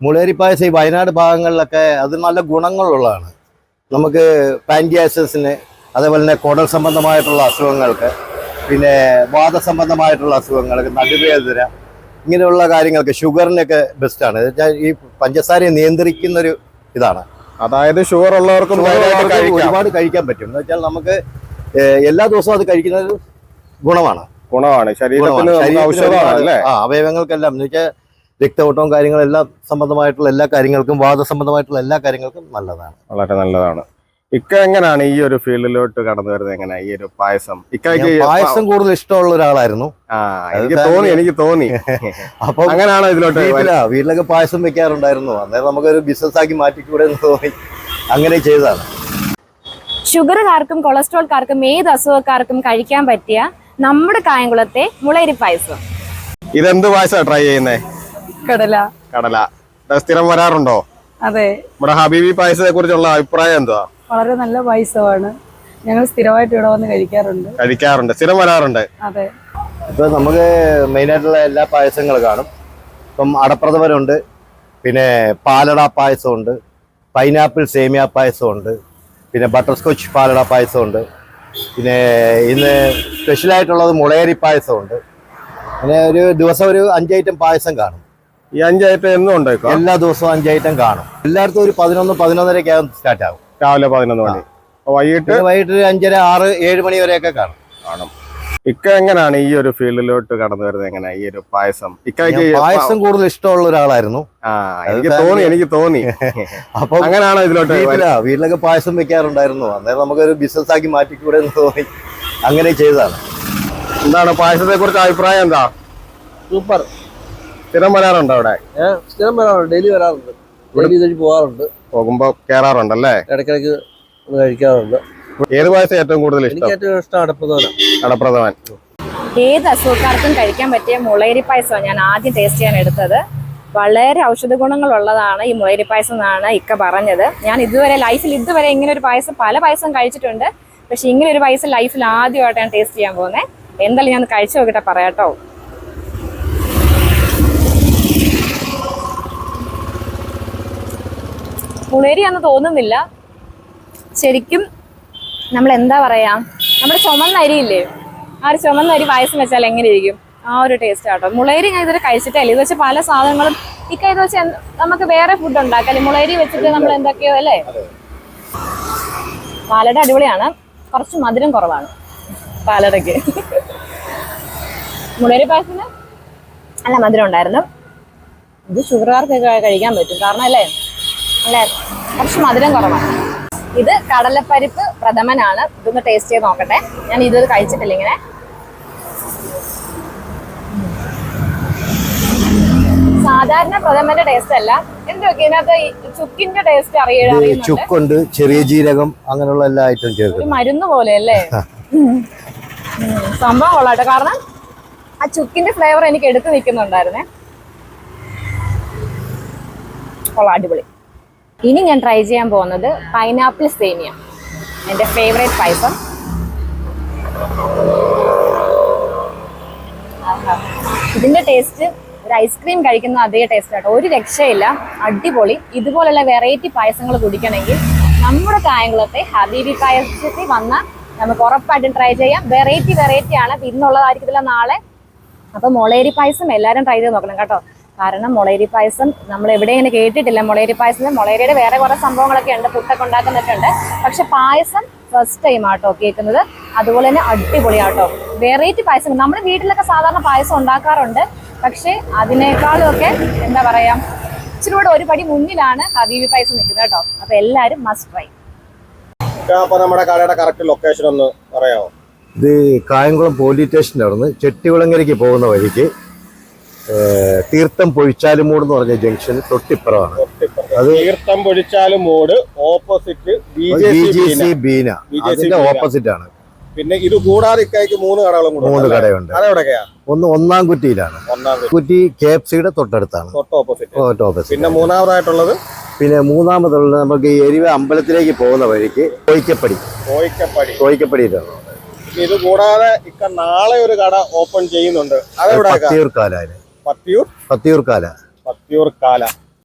മുളേരി പായസം ഈ വയനാട് ഭാഗങ്ങളിലൊക്കെ അത് നല്ല ഗുണങ്ങളുള്ളതാണ്. നമുക്ക് പാൻഡിയാസിന് അതേപോലെ തന്നെ കുടൽ സംബന്ധമായിട്ടുള്ള അസുഖങ്ങൾക്ക് പിന്നെ വാദ സംബന്ധമായിട്ടുള്ള അസുഖങ്ങൾക്ക് നടുവേദന ഇങ്ങനെയുള്ള കാര്യങ്ങൾക്ക് ഷുഗറിനൊക്കെ ബെസ്റ്റാണ്. ഈ പഞ്ചസാരയെ നിയന്ത്രിക്കുന്ന ഒരു ഇതാണ്. അതായത് ഷുഗർ ഉള്ളവർക്കും. ഒരുപാട് കഴിക്കാൻ പറ്റും. എന്ന് വെച്ചാൽ നമുക്ക് എല്ലാ ദിവസവും അത് കഴിക്കുന്നത് ഗുണമാണ്. ഗുണമാണ്. ശരീരത്തിന് അവയവങ്ങൾക്കെല്ലാം. എന്ന് വെച്ചാൽ രക്തഓട്ടവും കാര്യങ്ങളെല്ലാം സംബന്ധമായിട്ടുള്ള എല്ലാ കാര്യങ്ങൾക്കും വാദസംബന്ധമായിട്ടുള്ള എല്ലാ കാര്യങ്ങൾക്കും നല്ലതാണ്. വളരെ നല്ലതാണ്. ഇക്ക എങ്ങനെയാണ് ഈ ഒരു ഫീൽഡിലോട്ട് കടന്നു വരുന്നത് എങ്ങനെ? ഈ ഒരു പായസം? ഇക്കയ്ക്ക് പായസം കൂടുതൽ ഇഷ്ടമുള്ള ഒരാളായിരുന്നു. ആ എനിക്ക് തോന്നി എനിക്ക് തോന്നി. അപ്പൊ അങ്ങനെയാണോ ഇതിലോട്ട് വീട്ടിലൊക്കെ പായസം വെക്കാറുണ്ടായിരുന്നു. അന്നേരം നമുക്കൊരു ബിസിനസ് ആക്കി മാറ്റിക്കൂടെ എന്ന് തോന്നി. അങ്ങനെ ചെയ്തതാണ്. ഷുഗറുകാർക്കും കൊളസ്ട്രോൾക്കാർക്കും ഏത് അസുഖക്കാർക്കും കഴിക്കാൻ പറ്റിയ നമ്മുടെ കായംകുളത്തെ മുളരി പായസം. ഇതെന്ത് പായസമാണ് ട്രൈ ചെയ്യുന്നേ? കടല. കടല. സ്ഥിരം വരാറുണ്ടോ? അതെ. നമ്മുടെ ഹബീബി പായസത്തെ കുറിച്ചുള്ള അഭിപ്രായം എന്താ വളരെ നല്ല പായസമാണ്. ഞങ്ങൾ സ്ഥിരമായിട്ട് ഇവിടെ വന്ന് കഴിക്കാറുണ്ട്. കഴിക്കാറുണ്ട്. സ്ഥിരം വരാറുണ്ട്. അതെ. ഇപ്പൊ നമുക്ക് മെയിൻ ആയിട്ടുള്ള എല്ലാ പായസങ്ങളും കാണും. ഇപ്പം അടപ്രഥമനുണ്ട്. പിന്നെ പാലട പായസമുണ്ട്. പൈനാപ്പിൾ സേമിയ പായസമുണ്ട്. പിന്നെ ബട്ടർ സ്കോച്ച് പാലട പായസമുണ്ട്. പിന്നെ ഇന്ന് സ്പെഷ്യലായിട്ടുള്ളത് മുളയരി പായസമുണ്ട്. പിന്നെ ഒരു ദിവസം ഒരു അഞ്ച് ഐറ്റം പായസം കാണും. ഈ അഞ്ചായിട്ട് എന്നും ഉണ്ട് എല്ലാ ദിവസവും അഞ്ചായിട്ടും കാണും. എല്ലായിടത്തും ഒരു പതിനൊന്ന് പതിനൊന്നരക്കകം സ്റ്റാർട്ട് ആകും രാവിലെ പതിനൊന്ന് മണി. വൈകിട്ട്? വൈകിട്ട് ഒരു അഞ്ചര ആറ് ഏഴ് മണി വരെയൊക്കെ കാണും. കാണും. ഇക്ക എങ്ങനെയാണ് ഈ ഒരു ഫീൽഡിലോട്ട് കടന്നു വരുന്നത് എങ്ങനെ? ഈ ഒരു പായസം. ഇക്കയ്ക്ക് പായസം കൂടുതൽ ഇഷ്ടമുള്ള ഒരാളായിരുന്നു. ആ എനിക്ക് തോന്നി. എനിക്ക് തോന്നി. അപ്പൊ അങ്ങനെയാണോ ഇതിലോട്ട് വീട്ടിലൊക്കെ പായസം വെക്കാറുണ്ടായിരുന്നു. അന്നേരം നമുക്കൊരു ബിസിനസ് ആക്കി മാറ്റിക്കൂടെ എന്ന് തോന്നി. അങ്ങനെ ചെയ്തതാണ്. എന്താണ് പായസത്തെ കുറിച്ച് അഭിപ്രായം എന്താ? സൂപ്പർ. സ്ഥിരം വരാറുണ്ടോ അവിടെ? സ്ഥിരം വരാറുണ്ട്. ഡെയിലി വരാറുണ്ട്. ഡെയിലി ഇതൊഴി പോകാറുണ്ട്. പോകുമ്പോ കേറാറുണ്ട് അല്ലേ ഇടയ്ക്കിടയ്ക്ക് കഴിക്കാറുണ്ട്. ഏത് പായസം ഏറ്റവും കൂടുതൽ എനിക്ക് ഇഷ്ടം ഏറ്റവും ഇഷ്ടം അടപ്പതോന കടപ്രഥമൻ ഏത് അസുഖക്കാർക്കും കഴിക്കാൻ പറ്റിയ മുളയരി പായസമാണ് ഞാൻ ആദ്യം ടേസ്റ്റ് ചെയ്യാൻ എടുത്തത്. വളരെ ഔഷധ ഗുണങ്ങളുള്ളതാണ് ഈ മുളയരി പായസം എന്നാണ് ഇക്ക പറഞ്ഞത്. ഞാൻ ഇതുവരെ ലൈഫിൽ ഇതുവരെ ഇങ്ങനെ ഒരു പായസം പല പായസം കഴിച്ചിട്ടുണ്ട്. പക്ഷെ ഇങ്ങനെ ഒരു പായസം ലൈഫിൽ ആദ്യമായിട്ടാണ് ഞാൻ ടേസ്റ്റ് ചെയ്യാൻ പോകുന്നത്. എന്തായാലും ഞാൻ കഴിച്ചു നോക്കിയിട്ട് പറയാട്ടോ മുളേരിയാന്ന് തോന്നുന്നില്ല. ശരിക്കും നമ്മൾ എന്താ പറയാ നമ്മുടെ ചുമന്ന അരിയില്ലേ ആ ഒരു ചുമന്ന അരി പായസം വെച്ചാൽ എങ്ങനെ ഇരിക്കും ആ ഒരു ടേസ്റ്റ് ആട്ടോ. മുളേരി ഞാൻ ഇതുവരെ കഴിച്ചിട്ടില്ല ഇത് വെച്ച് പല സാധനങ്ങളും ഇക്ക ഇത് വെച്ച് നമുക്ക് വേറെ ഫുഡ് ഉണ്ടാക്കാം. മുളേരി വെച്ചിട്ട് നമ്മൾ എന്തൊക്കെയോ അല്ലേ? പാലട അടിപൊളിയാണ്. കുറച്ച് മധുരം കുറവാണ് പാലടയ്ക്ക്. മുളേരി പായസത്തിന് നല്ല മധുരം ഉണ്ടായിരുന്നു. ഇത് ഷുഗർകാർക്കൊക്കെ കഴിക്കാൻ പറ്റും. കാരണം അല്ലേ അല്ലേ? കുറച്ച് മധുരം കുറവാണ്. ഇത് കടലപ്പരിപ്പ് പ്രഥമനാണ്. ഇതൊന്ന് ടേസ്റ്റ് ചെയ്ത് നോക്കട്ടെ. ഞാൻ ഇത് കഴിച്ചിട്ടില്ല ഇങ്ങനെ. സാധാരണ പ്രഥമന്റെ ടേസ്റ്റ് അല്ല. എന്തൊക്കെ ഇതിനകത്ത് ചുക്കിന്റെ ടേസ്റ്റ് അറിയ ചുക്കുണ്ട് ചെറിയ ജീരകം അങ്ങനെയുള്ള എല്ലാ ഐറ്റം ചേർക്കും മരുന്ന് പോലെ അല്ലേ. സംഭവം കൊള്ളാട്ടെ. കാരണം ആ ചുക്കിന്റെ ഫ്ലേവർ എനിക്ക് എടുത്തു നിൽക്കുന്നുണ്ടായിരുന്നേ. കൊള്ളാം അടിപൊളി. ഇനി ഞാൻ ട്രൈ ചെയ്യാൻ പോകുന്നത് പൈനാപ്പിൾ സേമിയ എന്റെ ഫേവറേറ്റ് പായസം. ഇതിന്റെ ടേസ്റ്റ് ഒരു ഐസ്ക്രീം കഴിക്കുന്ന അതേ ടേസ്റ്റ് ആട്ടോ. ഒരു രക്ഷയില്ല. അടിപൊളി. ഇതുപോലുള്ള വെറൈറ്റി പായസങ്ങൾ കുടിക്കണമെങ്കിൽ നമ്മുടെ കായംകുളത്തെ ഹബീബി പായസത്തിൽ വന്ന നമുക്ക് ഉറപ്പായിട്ടും ട്രൈ ചെയ്യാം. വെറൈറ്റി വെറൈറ്റി ആണ്. ഇന്നുള്ളതായിരിക്കില്ല നാളെ. അപ്പം മുളേരി പായസം എല്ലാവരും ട്രൈ ചെയ്ത് നോക്കണം കേട്ടോ. കാരണം മുളയരി പായസം നമ്മൾ എവിടെ ഇങ്ങനെ കേട്ടിട്ടില്ല. മുളയരി പായസം മുളയരിയുടെ വേറെ കുറെ സംഭവങ്ങളൊക്കെ ഉണ്ട്. പുട്ടൊക്കെ ഉണ്ടാക്കുന്നൊക്കെ ഉണ്ട് പക്ഷെ പായസം ഫസ്റ്റ് ടൈം ആട്ടോ കേൾക്കുന്നത്. അതുപോലെ തന്നെ അടിപൊളിയാട്ടോ. വെറൈറ്റി പായസം. നമ്മുടെ വീട്ടിലൊക്കെ സാധാരണ പായസം ഉണ്ടാക്കാറുണ്ട്. പക്ഷെ അതിനേക്കാളും ഒക്കെ എന്താ പറയാ ഇച്ചിരി കൂടെ ഒരു പടി മുന്നിലാണ് ഹബീബി പായസം നിൽക്കുന്നത് കേട്ടോ. അപ്പൊ എല്ലാരും മസ്റ്റ് ട്രൈ അപ്പൊ നമ്മുടെ കടയുടെ കറക്റ്റ് ലൊക്കേഷൻ ഒന്ന് പറയാമോ? ഇത് കായംകുളം പോലീസ് സ്റ്റേഷന്റെ അവിടുന്ന് ചെട്ടികുളങ്ങരയ്ക്ക് പോകുന്ന വഴിക്ക്. തീർത്ഥം പൊഴിച്ചാലുമൂട് എന്ന് പറഞ്ഞ ജംഗ്ഷൻ തൊട്ടിപ്പുറമാണ്. അത് തീർത്ഥം പൊഴിച്ചാലും മൂട് opposite B J C Beena. അതിന്റെ ഓപ്പോസിറ്റ് ആണ്. പിന്നെ ഇത് കൂടാതെ ഇക്കായ്ക്ക് മൂന്ന് കടകളും മൂന്ന് കടയുണ്ട്. ഒന്ന് ഒന്നാം കുറ്റിയിലാണ്. ഒന്നാം കുറ്റി. കെ എഫ് സിയുടെ തൊട്ടടുത്താണ്. തൊട്ട് ഓപ്പോസിറ്റ് പിന്നെ മൂന്നാമതായിട്ടുള്ളത്? പിന്നെ മൂന്നാമതുള്ളത് നമുക്ക് ഈ എരിവ അമ്പലത്തിലേക്ക് പോകുന്ന വഴിക്ക് കോയിക്കപ്പടി. കോയിക്കപ്പടി. കോയിക്കപ്പടിയിലാണ്. ഇത് കൂടാതെ ഇക്ക നാളെ ഒരു കട ഓപ്പൺ ചെയ്യുന്നുണ്ട്. അതെവിടെ പത്തിയൂർക്കാല പത്തിയൂർ പത്തിയൂർ കാല പത്തിയൂർ കാല